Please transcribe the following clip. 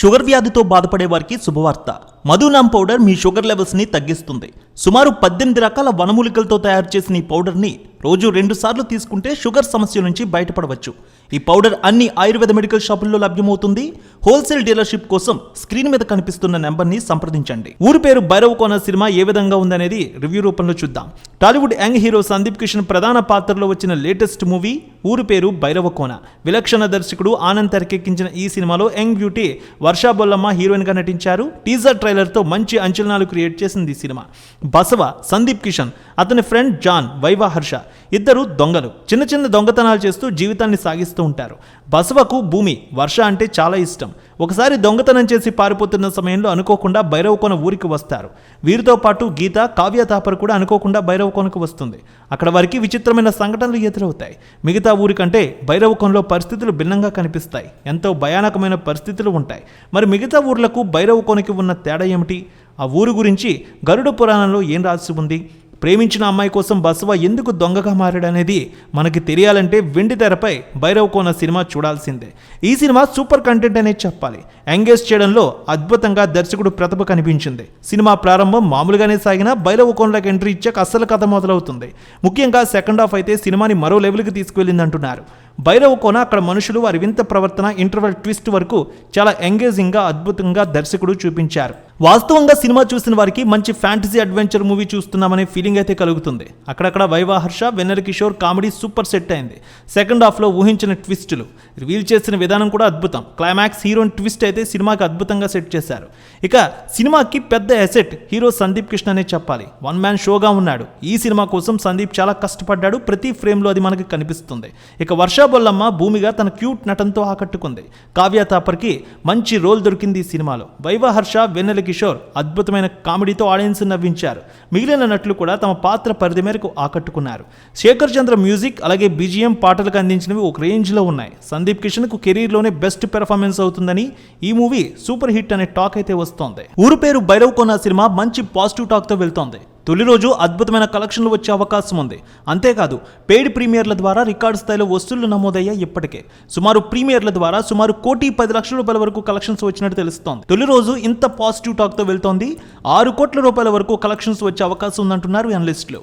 Sugar వ్యాధితో బాధపడే వారికి శుభవార్త. మధునామ్ పౌడర్ మీ షుగర్ లెవెల్స్ని తగ్గిస్తుంది. సుమారు పద్దెనిమిది రకాల వనమూలికలతో తయారు చేసిన ఈ పౌడర్ని రోజు రెండు సార్లు తీసుకుంటే షుగర్ సమస్య నుంచి బయటపడవచ్చు. ఈ పౌడర్ అన్ని ఆయుర్వేద మెడికల్ షాపుల్లో లభ్యమవుతుంది. హోల్సేల్ డీలర్షిప్ కోసం స్క్రీన్ మీద కనిపిస్తున్న నెంబర్ని సంప్రదించండి. ఊరి పేరు భైరవ్ కోన సినిమా ఏ విధంగా ఉందనేది రివ్యూ రూపంలో చూద్దాం. టాలీవుడ్ యంగ్ హీరో సందీప్ కిషన్ ప్రధాన పాత్రలో వచ్చిన లేటెస్ట్ మూవీ ఊరి పేరు భైరవకోన విలక్షణ దర్శకుడు ఆనంద్ తెరకెక్కించిన ఈ సినిమాలో యంగ్ బ్యూటీ వర్షా బొల్లమ్మ హీరోయిన్గా నటించారు. టీజర్ ట్రైలర్తో మంచి అంచనాలు క్రియేట్ చేసింది ఈ సినిమా. బసవ సందీప్ కిషన్ అతని ఫ్రెండ్ జాన్ వైవా హర్ష ఇద్దరు దొంగలు. చిన్న చిన్న దొంగతనాలు చేస్తూ జీవితాన్ని సాగిస్తూ ఉంటారు. బసవకు భూమి వర్ష అంటే చాలా ఇష్టం. ఒకసారి దొంగతనం చేసి పారిపోతున్న సమయంలో అనుకోకుండా భైరవకోన ఊరికి వస్తారు. వీరితో పాటు గీత కావ్య తాపర్ కూడా అనుకోకుండా భైరవకోనకు వస్తుంది. అక్కడ వారికి విచిత్రమైన సంఘటనలు ఎదురవుతాయి. మిగతా ఊరికంటే భైరవకోనలో పరిస్థితులు భిన్నంగా కనిపిస్తాయి. ఎంతో భయానకమైన పరిస్థితులు ఉంటాయి. మరి మిగతా ఊర్లకు భైరవకోనకి ఉన్న తేడా ఏమిటి? ఆ ఊరు గురించి గరుడ పురాణంలో ఏం రాసి ఉంది? ప్రేమించిన అమ్మాయి కోసం బసవ ఎందుకు దొంగగా మారాడనేది మనకి తెలియాలంటే వెండి తెరపై భైరవ్ కోన సినిమా చూడాల్సిందే. ఈ సినిమా సూపర్ కంటెంట్ అనేది చెప్పాలి. ఎంగేజ్ చేయడంలో అద్భుతంగా దర్శకుడు ప్రతిభ కనిపించింది. సినిమా ప్రారంభం మామూలుగానే సాగినా భైరవ్ కోన్లకు ఎంట్రీ ఇచ్చాక అసలు కథ మొదలవుతుంది. ముఖ్యంగా సెకండ్ హాఫ్ అయితే సినిమాని మరో లెవెల్కి తీసుకువెళ్ళిందంటున్నారు. భైరవ కోన అక్కడ మనుషులు వారి వింత ప్రవర్తన ఇంటర్వెల్ ట్విస్ట్ వరకు చాలా ఎంగేజింగ్గా అద్భుతంగా దర్శకుడు చూపించారు. వాస్తవంగా సినిమా చూసిన వారికి మంచి ఫ్యాంటసీ అడ్వెంచర్ మూవీ చూస్తున్నామనే ఫీలింగ్ అయితే కలుగుతుంది. అక్కడక్కడ Viva Harsha Vennela Kishore comedy super set అయింది. సెకండ్ హాఫ్లో ఊహించిన ట్విస్టులు. రివీల్ చేసిన విధానం కూడా అద్భుతం. క్లైమాక్స్ హీరోయిన్ ట్విస్ట్ అయితే సినిమాకి అద్భుతంగా సెట్ చేశారు. ఇక సినిమాకి పెద్ద ఎసెట్ హీరో సందీప్ కృష్ణ అనే చెప్పాలి. వన్ మ్యాన్ షోగా ఉన్నాడు. ఈ సినిమా కోసం సందీప్ చాలా కష్టపడ్డాడు. ప్రతి ఫ్రేమ్లో అది మనకి కనిపిస్తుంది. ఇక వర్షా బొల్లమ్మ భూమిగా తన క్యూట్ నటనతో ఆకట్టుకుంది. కావ్య తాపర్కి మంచి రోల్ దొరికింది ఈ సినిమాలో. వైవాహర్ష వెన్నెల కిషోర్ అద్భుతమైన కామెడీతో ఆడియన్స్ నవ్వించారు. మిగిలిన నటులు కూడా తమ పాత్ర పరిధి మేరకు ఆకట్టుకున్నారు. శేఖర్ చంద్ర మ్యూజిక్ అలాగే బీజిఎం పాటలకు అందించినవి ఒక రేంజ్లో ఉన్నాయి. సందీప్ కిషన్కు కెరీర్లోనే బెస్ట్ పెర్ఫార్మెన్స్ అవుతుందని ఈ మూవీ సూపర్ హిట్ అనే టాక్ అయితే వస్తోంది. ఊరు పేరు భైరవ్ కోన సినిమా మంచి పాజిటివ్ టాక్తో వెళ్తోంది. తొలి రోజు అద్భుతమైన కలెక్షన్లు వచ్చే అవకాశం ఉంది. అంతేకాదు పెయిడ్ ప్రీమియర్ల ద్వారా రికార్డు స్థాయిలో వసూళ్ళు నమోదయ్యాయి ఇప్పటికే. సుమారు ప్రీమియర్ల ద్వారా సుమారు కోటి పది లక్షల రూపాయల వరకు కలెక్షన్స్ వచ్చినట్టు తెలుస్తోంది. తొలి రోజు ఇంత పాజిటివ్ టాక్తో వెళ్తోంది. ఆరు కోట్ల రూపాయల వరకు కలెక్షన్స్ వచ్చే అవకాశం ఉందంటున్నారు అనలిస్టులు.